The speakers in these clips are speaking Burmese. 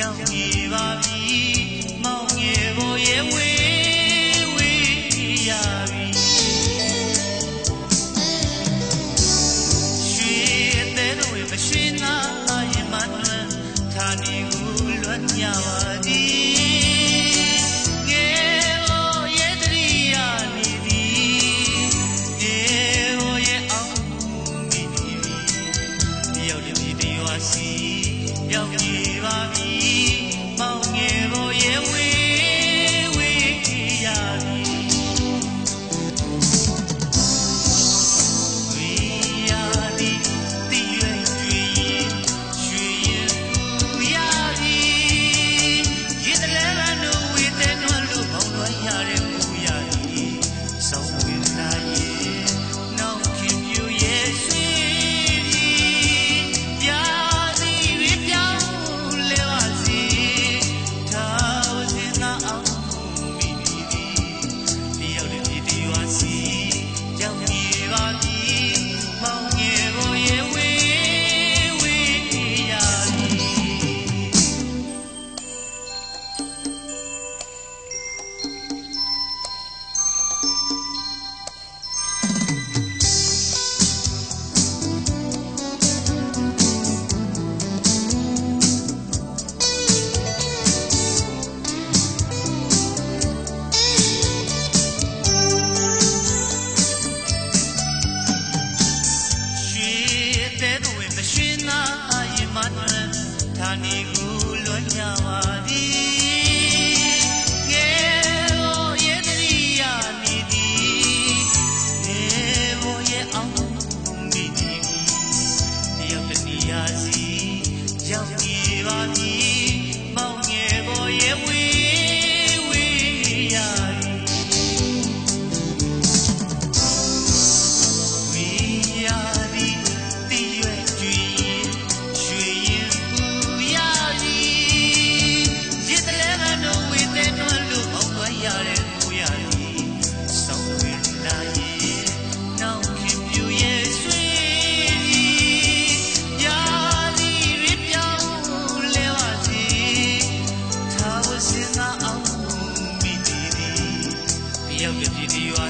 ရောက်နေပါပြီမောင်ငယ်ပေါ်ရဲ့ဝေးဝေးရပြီရွှေတဲ့တော့ဝေးမရွှေနာရင်မလွန်းဌာနီကိုလွတ်ရပါသည်要。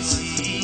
see.